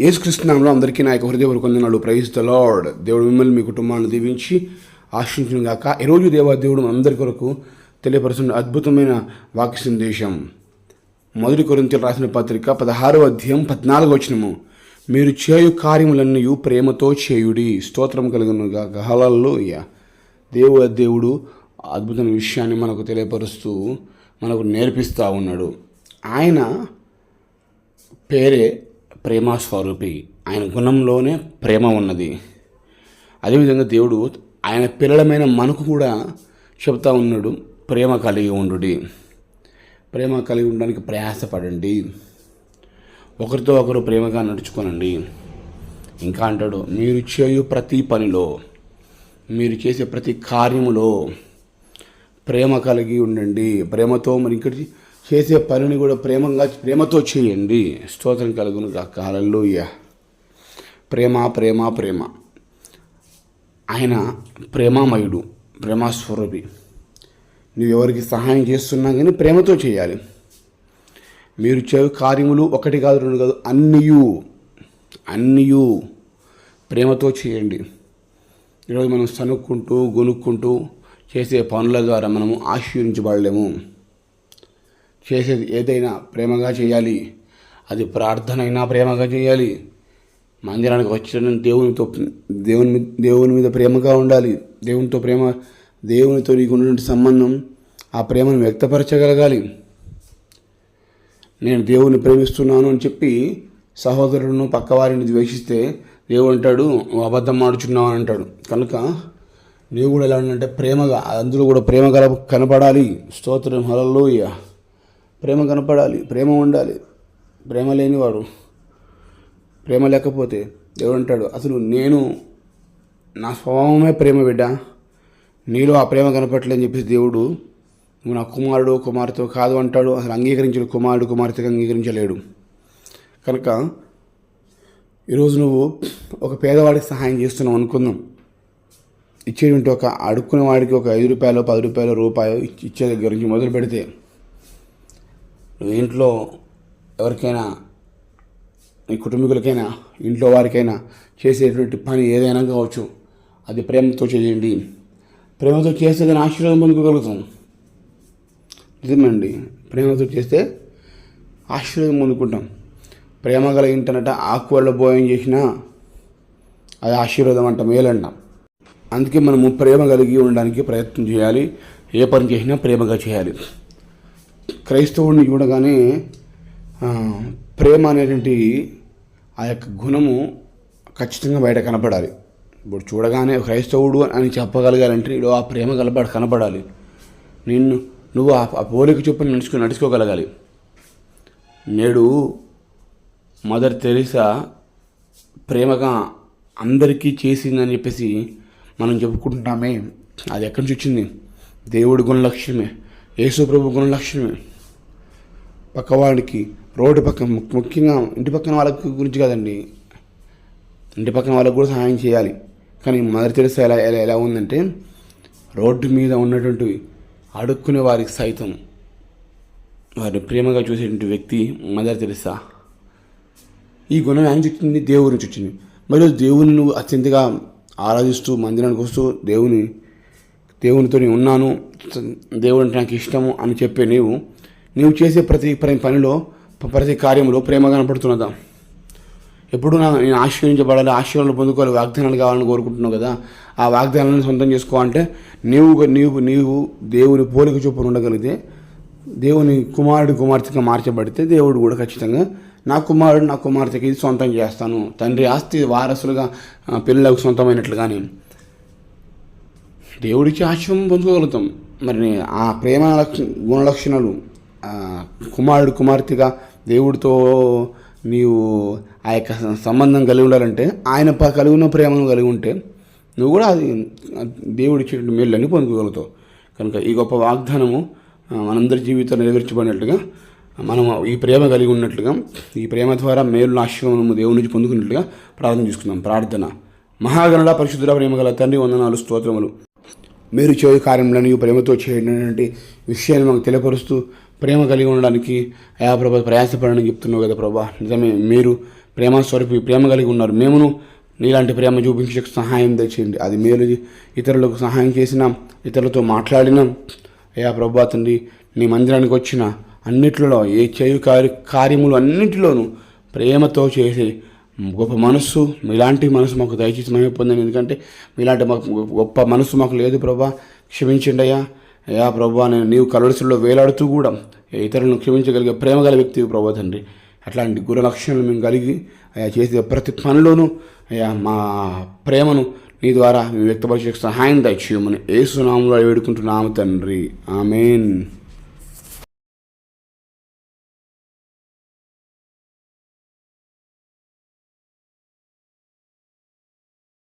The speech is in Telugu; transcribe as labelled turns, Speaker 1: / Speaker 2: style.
Speaker 1: యేసుకృష్ణంలో అందరికీ నా యొక్క హృదయపూర్వక వందనాలు. ప్రైజ్ ద లార్డ్ దేవుడు మిమ్మల్ని మీ కుటుంబాన్ని దీవించి ఆశించిన గాక. ఈరోజు దేవా దేవుడు అందరి కొరకు తెలియపరుస్తున్న అద్భుతమైన వాక్య సందేశం. మొదటి కొరింతలు రాసిన పత్రిక పదహారవ అధ్యాయం పద్నాలుగు వచనము. మీరు చేయు కార్యములన్నీ ప్రేమతో చేయుడి. స్తోత్రం కలుగును గాక. హలల్లోయ దేవుడు దేవుడు అద్భుతమైన విషయాన్ని మనకు తెలియపరుస్తూ మనకు నేర్పిస్తూ ఉన్నాడు. ఆయన పేరే ప్రేమ స్వరూపి ఆయన గుణంలోనే ప్రేమ ఉన్నది. అదేవిధంగా దేవుడు ఆయన పిల్లలమైన మనకు కూడా చెప్తా ఉన్నాడు ప్రేమ కలిగి ఉండుడి. ప్రేమ కలిగి ఉండడానికి ప్రయాసపడండి. ఒకరితో ఒకరు ప్రేమగా నడుచుకోనండి. ఇంకా అంటాడు మీరు చేయు ప్రతి పనిలో మీరు చేసే ప్రతి కార్యములో ప్రేమ కలిగి ఉండండి. ప్రేమతో మరి ఇంకటి చేసే పనిని కూడా ప్రేమగా ప్రేమతో చేయండి. స్తోత్రం కలుగును కాలంలోయ ప్రేమ ప్రేమ ప్రేమ. ఆయన ప్రేమామయుడు ప్రేమాస్వరూపి. నువ్వు ఎవరికి సహాయం చేస్తున్నా కానీ ప్రేమతో చేయాలి. మీరు చే కార్యములు ఒకటి కాదు రెండు కాదు అన్నియు అన్నియు ప్రేమతో చేయండి. ఈరోజు మనం సనుక్కుంటూ గొనుక్కుంటూ చేసే పనుల ద్వారా మనము ఆశీర్వించబడలేము చేసేది ఏదైనా ప్రేమగా చేయాలి. అది ప్రార్థన అయినా ప్రేమగా చేయాలి. మందిరానికి వచ్చిన దేవునితో దేవుని మీద దేవుని మీద ప్రేమగా ఉండాలి. దేవునితో ప్రేమ దేవునితో నీకు ఉన్నటువంటి సంబంధం ఆ ప్రేమను వ్యక్తపరచగలగాలి. నేను దేవుని ప్రేమిస్తున్నాను అని చెప్పి సహోదరులను పక్కవారిని ద్వేషిస్తే దేవుడు అంటాడు అబద్ధం ఆడుచున్నావు అని అంటాడు. కనుక నీవు కూడా ఎలా అంటే ప్రేమగా అందులో కూడా ప్రేమ కల కనపడాలి. స్తోత్రం. హలలోయ ప్రేమ కనపడాలి ప్రేమ ఉండాలి. ప్రేమ లేనివాడు ప్రేమ లేకపోతే దేవుడు అంటాడు అసలు నేను నా స్వభావమే ప్రేమ బిడ్డ. నీలో ఆ ప్రేమ కనపట్లేదని చెప్పేసి దేవుడు నువ్వు నా కుమారుడు కుమార్తె కాదు అంటాడు. అసలు అంగీకరించిన కుమారుడు కుమార్తెగా అంగీకరించలేడు. కనుక ఈరోజు నువ్వు ఒక పేదవాడికి సహాయం చేస్తున్నావు అనుకుందాం. ఇచ్చేటువంటి ఒక అడుక్కునే వాడికి ఒక ఐదు రూపాయలు పది రూపాయలు రూపాయలు ఇచ్చే దగ్గర నుంచి మొదలు పెడితే నువ్వు ఇంట్లో ఎవరికైనా నీ కుటుంబీకులకైనా ఇంట్లో వారికైనా చేసేటువంటి పని ఏదైనా కావచ్చు అది ప్రేమతో చేయండి. ప్రేమతో చేస్తే దాని ఆశీర్వాదం పొందుకోగలుగుతాం. నిజమండి. ప్రేమతో చేస్తే ఆశీర్వాదం పొందుకుంటాం. ప్రేమ కలిగింటనట ఆకువల్ల భోజనం చేసినా అది ఆశీర్వాదం అంట మేలంటాం. అందుకే మనము ప్రేమ కలిగి ఉండడానికి ప్రయత్నం చేయాలి. ఏ పని చేసినా ప్రేమగా చేయాలి. క్రైస్తవుడిని చూడగానే ప్రేమ అనేటువంటి ఆ యొక్క గుణము ఖచ్చితంగా బయట కనపడాలి. ఇప్పుడు చూడగానే క్రైస్తవుడు అని చెప్పగలగాలంటే నీలో ఆ ప్రేమ కలప కనపడాలి. నిన్ను నువ్వు ఆ పోలిక చొప్పున నడుచుకో నడుచుకోగలగాలి. నేడు మదర్ తెరీసా ప్రేమగా అందరికీ చేసిందని చెప్పేసి మనం చెప్పుకుంటున్నామే. అది ఎక్కడి నుంచి వచ్చింది? దేవుడి గుణలక్ష్యమే. యేసు ప్రభు గుణలక్ష్యమే. పక్కవాడికి రోడ్డు పక్కన ము- ముఖ్యంగా ఇంటి పక్కన వాళ్ళకి గురించి కాదండి. ఇంటి పక్కన వాళ్ళకి కూడా సహాయం చేయాలి. కానీ మదర్ తెరిసా ఎలా ఎలా ఎలా ఉందంటే రోడ్డు మీద ఉన్నటువంటి అడుక్కునే వారికి సైతం వారిని ప్రేమగా చూసేటువంటి వ్యక్తి మదర్ తెరిసా. ఈ గుణం ఆయన చుట్టింది దేవుడి నుంచి వచ్చింది. మరి దేవుని నువ్వు అత్యంతగా ఆరాధిస్తూ మందిరానికి వస్తూ దేవుని దేవునితో ఉన్నాను దేవుడు అంటే నాకు ఇష్టము అని చెప్పే నీవు నీవు చేసే ప్రతి పనిలో ప్రతి కార్యంలో ప్రేమ కనపడుతున్నదా? ఎప్పుడు నా నేను ఆశీర్వించబడాలి ఆశీర్వాదాలు పొందుకోవాలి వాగ్దానాలు కావాలని కోరుకుంటున్నావు కదా? ఆ వాగ్దానాలను సొంతం చేసుకో అంటే నీవు నీవు నీవు దేవుని పోలిక చొప్పున ఉండగలిగితే దేవుని కుమారుడు కుమార్తెగా మార్చబడితే దేవుడు కూడా ఖచ్చితంగా నా కుమారుడు నా కుమార్తెకి ఇది సొంతం చేస్తాను. తండ్రి ఆస్తి వారసులుగా ఆ, పిల్లలకు సొంతమైనట్లుగానే. దేవుడికి ఆశ్రమం పొందుకోగలుగుతాం. మరి ఆ ప్రేమ లక్ష గుణలక్షణాలు కుమారుడు కుమార్తెగా దేవుడితో నీవు ఆ యొక్క సంబంధం కలిగి ఉండాలంటే ఆయన కలిగి ఉన్న ప్రేమను కలిగి ఉంటే నువ్వు కూడా అది దేవుడి ఇచ్చేటువంటి మేళ్ళని పొందుకోగలుగుతావు. కనుక ఈ గొప్ప వాగ్దానము మనందరి జీవితంలో నెరవేర్చబడినట్లుగా మనం ఈ ప్రేమ కలిగి ఉన్నట్లుగా ఈ ప్రేమ ద్వారా మేలు ఆశీర్వాదము దేవుడి నుంచి పొందుకున్నట్లుగా ప్రార్థన చేసుకుందాం. ప్రార్థన. మహాగణుడ పరిశుద్ధుల ప్రేమ గల తండ్రి వందనాలు స్తోత్రములు. మీరు చేయు కార్యములను ప్రేమతో చేయడానికి విషయాన్ని మాకు తెలియపరుస్తూ ప్రేమ కలిగి ఉండడానికి అయా ప్రభా ప్రయాసపడని చెప్తున్నావు కదా ప్రభా. నిజమే మీరు ప్రేమ స్వరూపి ప్రేమ కలిగి ఉన్నారు. మేమును నీలాంటి ప్రేమ చూపించే సహాయం తెచ్చేయండి అది మేలు. ఇతరులకు సహాయం చేసినా ఇతరులతో మాట్లాడినాం అయ్యా ప్రభా తండ్రి నీ మందిరానికి వచ్చిన అన్నిటిలో ఏ చేయు కార్య కార్యములు అన్నిటిలోనూ ప్రేమతో చేసే గొప్ప మనస్సు మీలాంటి మనసు మాకు దయచేసి మేము పొందండి ఎందుకంటే మీలాంటి మాకు గొప్ప మనసు మాకు లేదు ప్రభా. క్షమించండి అయ్యా. అయ్యా ప్రభా నేను నీవు కలవరిసల్లో వేలాడుతూ కూడా ఇతరులను క్షమించగలిగే ప్రేమ గల వ్యక్తి ప్రభా తండ్రి. అట్లాంటి గుణ లక్షణాలు మేము కలిగి అయ్యా చేసే ప్రతి పనిలోనూ అయ్యా మా ప్రేమను నీ ద్వారా మేము వ్యక్తపరిచే సహాయం దయచేయమని ఏసునామంలో వేడుకుంటున్నాము తండ్రి. ఆమెన్.